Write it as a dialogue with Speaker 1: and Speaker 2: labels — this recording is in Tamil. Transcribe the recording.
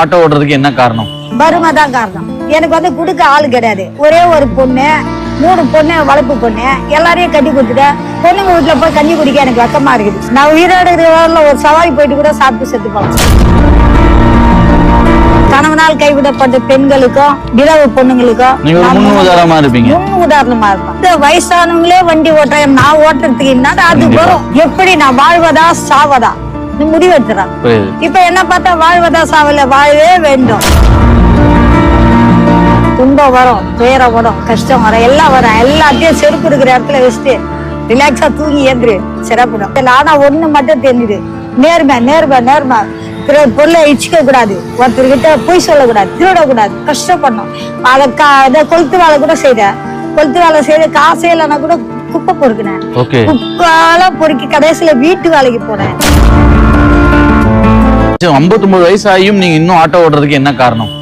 Speaker 1: ஆட்டோ ஓட்டுறதுக்கு என்ன காரணம்?
Speaker 2: வறுமை தான் காரணம். எனக்கு வந்து கொடுக்க ஆள் கிடையாது. ஒரே ஒரு பொண்ணு மூணு பொண்ணு வளர்ப்பு பொண்ணு. எல்லாரையும் கட்டி கொடுத்துட்டேன் பொண்ணுங்க வீட்டுல போய் கஞ்சி குடிக்க எனக்கு வெக்கமா இருக்குது. நான் உயிரோடு ஒரு சவாரி போயிட்டு கூட சாப்பிட்டு செத்து போலாம் கணவனால் கைவிடப்பட்ட பெண்களுக்கும் விதவை பொண்ணுங்களுக்கும்
Speaker 1: முன் உதாரணமா இருப்பீங்க.
Speaker 2: முன் உதாரணமா இருப்பேன் இந்த வயசானவங்களே வண்டி ஓட்டுறேன் நான் ஓட்டுறதுக்கு என்னடா அது. வரும். எப்படி நான் வாழ்வதா சாவதா? முடிவு எடுத்துறேன் இப்ப என்ன பார்த்தா வாழ்வதா சாவல? வாழவே வேண்டும். துன்பம் வரும் துயரம் வரும் கஷ்டம் வரும் எல்லாம் வரும். எல்லாத்தையும் செருப்பு இருக்கிற இடத்துல வச்சுட்டு ரிலாக்ஸா தூங்கி ஏந்துரு. சிறப்பிடும் ஆனா ஒண்ணு மட்டும் தெரிஞ்சுது. நேர்மை நேர்மை நேர்மை. பிற பொருளை இச்சிக்க கூடாது. ஒருத்தர்கிட்ட பொய் சொல்லக்கூடாது திருடக்கூடாது. கஷ்டப்படணும். அதை கா இதை கொளுத்து வேலை கூட செய்தேன் கொளுத்து வேலை செய்த காசே இல்லைன்னா கூட குப்பை பொறுக்கினேன்
Speaker 1: ஓகே.
Speaker 2: குப்பெல்லாம் பொறுக்கி கடைசியில வீட்டு வேலைக்கு போனேன்.
Speaker 1: ஐம்பத்தி ஒன்பது வயசு ஆகியும் நீங்க இன்னும் ஆட்டோ ஓட்டுறதுக்கு என்ன காரணம்?